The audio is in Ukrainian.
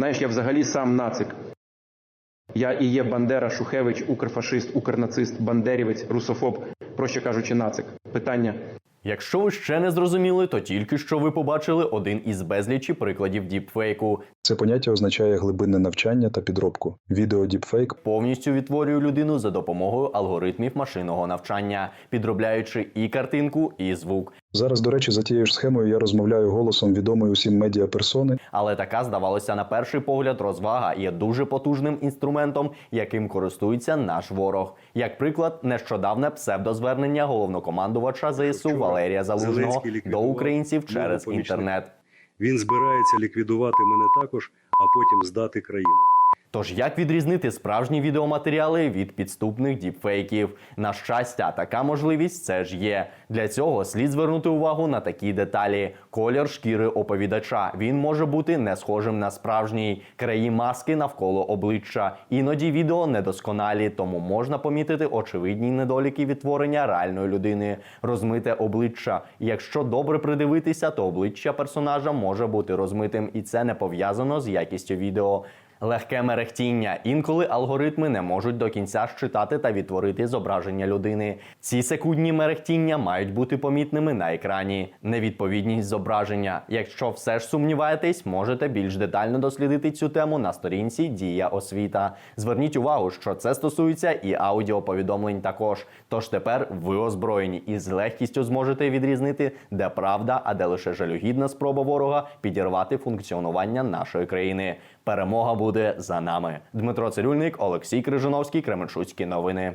Знаєш, я взагалі сам нацик. Я і є Бандера, Шухевич, укрфашист, укрнацист, бандерівець, русофоб, проще кажучи, нацик. Питання Якщо ви ще не зрозуміли, то тільки що ви побачили один із безлічі прикладів діпфейку. Це поняття означає глибинне навчання та підробку. Відео діпфейк Повністю відтворює людину за допомогою алгоритмів машинного навчання, підробляючи і картинку, і звук. Зараз, до речі, за тією ж схемою я розмовляю голосом відомої усім медіаперсони, Але така, здавалося, на перший погляд, розвага є дуже потужним інструментом, яким користується наш ворог. Як приклад, нещодавне псевдозвернення головнокомандувача ЗСУ Вчора Валерія Залужного до українців через інтернет. Він збирається ліквідувати мене також, а потім здати країну. Тож як відрізнити справжні відеоматеріали від підступних діпфейків? На щастя, така можливість це ж є. Для цього слід звернути увагу на такі деталі: колір шкіри оповідача. Він може бути не схожим на справжній, краї маски навколо обличчя. Іноді відео недосконалі, тому можна помітити очевидні недоліки відтворення реальної людини, розмите обличчя. Якщо добре придивитися, то обличчя персонажа може бути розмитим, і це не пов'язано з якістю відео. Легке мерехтіння. Інколи алгоритми не можуть до кінця щитати та відтворити зображення людини. Ці секундні мерехтіння мають бути помітними на екрані. Невідповідність зображення. Якщо все ж сумніваєтесь, можете більш детально дослідити цю тему на сторінці Дія освіта. Зверніть увагу, що це стосується і аудіоповідомлень також. Тож тепер ви озброєні і з легкістю зможете відрізнити, де правда, а де лише жалюгідна спроба ворога підірвати функціонування нашої країни. Перемога буде за нами. Дмитро Цирюльник, Олексій Крижановський, Кременчуцькі новини.